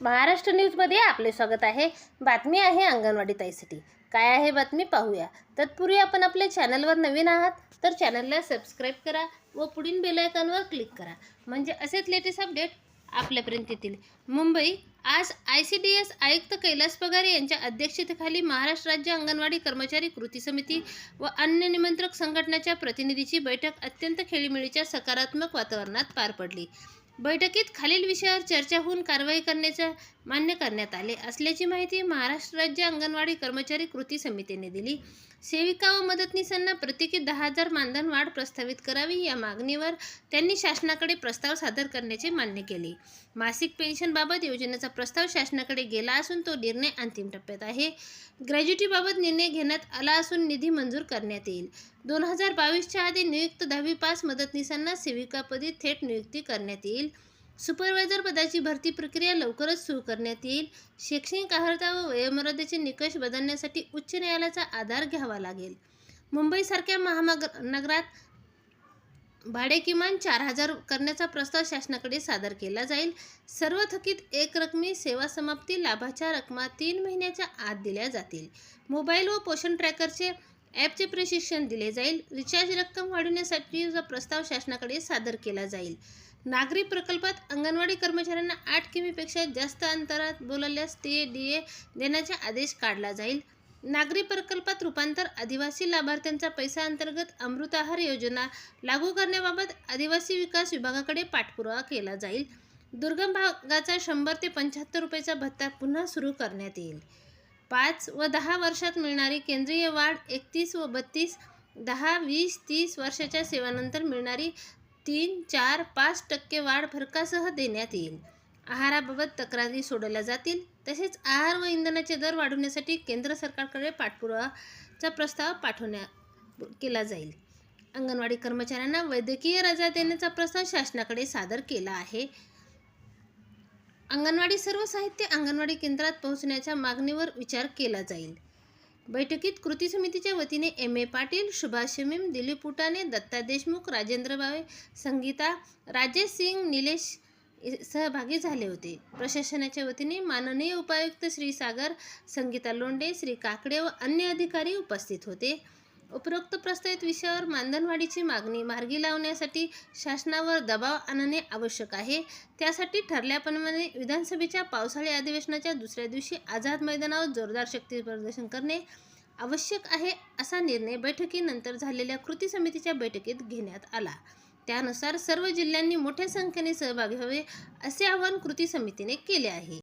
महाराष्ट्र न्यूजमध्ये आपले स्वागत आहे. बातमी आहे अंगणवाडी ताईसाठी. काय आहे बातमी पाहूया. तत्पूर्वी आपण आपल्या चॅनलवर नवीन आहात तर चॅनलला सबस्क्राईब करा व पुढील बेलायकॉनवर क्लिक करा. म्हणजे असेच लेटेस्ट अपडेट आपल्यापर्यंत येतील. मुंबई आज आय सी डी एस आयुक्त कैलास पगारे यांच्या अध्यक्षतेखाली महाराष्ट्र राज्य अंगणवाडी कर्मचारी कृती समिती व अन्य निमंत्रक संघटनेच्या प्रतिनिधीची बैठक अत्यंत खेळीमेळीच्या सकारात्मक वातावरणात पार पडली. बैठकीत खालील विषयावर चर्चा होऊन कारवाई करण्याचा मान्य करण्यात आले. असल्याची माहिती महाराष्ट्र राज्य अंगणवाडी कर्मचारी कृती समितीने दिली. सेविका व मदतनीसांना प्रत्येकी दहा हजार मानधन वाढ प्रस्तावित करावी या मागणीवर त्यांनी शासनाकडे प्रस्ताव सादर करण्याचे मान्य केले. मासिक पेन्शनबाबत योजनेचा प्रस्ताव शासनाकडे गेला असून तो निर्णय अंतिम टप्प्यात आहे. ग्रॅज्युटीबाबत निर्णय घेण्यात आला असून निधी मंजूर करण्यात येईल. दोन हजार बावीसच्या आधी नियुक्त दहावी पास मदतनीसांना सेविकापदी थेट नियुक्ती करण्यात येईल. सुपरवायझर पदाची भरती प्रक्रिया लवकरच सुरू करण्यात येईल. शैक्षणिक अर्हता व वयोमर्यादेचे निकष बदलण्यासाठी उच्च न्यायालयाचा आधार घ्यावा लागेल. मुंबईसारख्या महानगरात भाडे किमान चार हजार करण्याचा प्रस्ताव शासनाकडे सादर केला जाईल. सर्व थकीत एक रकमी सेवा समाप्ती लाभाच्या रकमा तीन महिन्याच्या आत दिल्या जातील. मोबाईल व पोषण ट्रॅकरचे ॲपचे प्रशिक्षण दिले जाईल. रिचार्ज रक्कम वाढवण्यासाठीचा प्रस्ताव शासनाकडे सादर केला जाईल. नागरी प्रकल्पात अंगणवाडी कर्मचाऱ्यांना आठ किमीपेक्षा जास्त अंतरात बोलाल्यास टी ए डी ए देण्याचा आदेश काढला जाईल. नागरी प्रकल्पात रूपांतर आदिवासी लाभार्थ्यांचा पैसा अंतर्गत अमृताहार योजना लागू करण्याबाबत आदिवासी विकास विभागाकडे पाठपुरावा केला जाईल. दुर्गम भागाचा शंभर ते पंच्याहत्तर रुपयाचा भत्ता पुन्हा सुरू करण्यात येईल. पाच व दहा वर्षात मिळणारी केंद्रीय वाढ एकतीस व बत्तीस दहा वीस तीस वर्षाच्या सेवानंतर मिळणारी तीन चार पाच टक्के वाढ फरकासह देण्यात येईल. आहाराबाबत तक्रारी सोडवल्या जातील. तसेच आहार व इंधनाचे दर वाढवण्यासाठी केंद्र सरकारकडे पाठपुरावाचा प्रस्ताव पाठवण्या केला जाईल. अंगणवाडी कर्मचाऱ्यांना वैद्यकीय रजा देण्याचा प्रस्ताव शासनाकडे सादर केला आहे. अंगणवाडी सर्व साहित्य अंगणवाडी केंद्रात पोहोचण्याच्या मागणीवर विचार केला जाईल. बैठकीत कृती समितीच्या वतीने एम. ए. पाटील सुभाष शमीम दिलीप पुटाने दत्ता देशमुख राजेंद्र बावे संगीता राजेश सिंग निलेश सहभागी झाले होते. प्रशासनाच्या वतीने माननीय उपायुक्त श्री सागर संगीता लोंडे श्री काकडे व अन्य अधिकारी उपस्थित होते. उपरोक्त प्रस्तावित विषयावर मानधनवाढीची मागणी मार्गी लावण्यासाठी शासनावर दबाव आणणे आवश्यक आहे. त्यासाठी ठरल्याप्रमाणे विधानसभेच्या पावसाळी अधिवेशनाच्या दुसऱ्या दिवशी आझाद मैदानावर जोरदार शक्ती प्रदर्शन करणे आवश्यक आहे असा निर्णय बैठकीनंतर झालेल्या कृती समितीच्या बैठकीत घेण्यात आला. त्यानुसार सर्व जिल्ह्यांनी मोठ्या संख्येने सहभागी व्हावे असे आवाहन कृती समितीने केले आहे.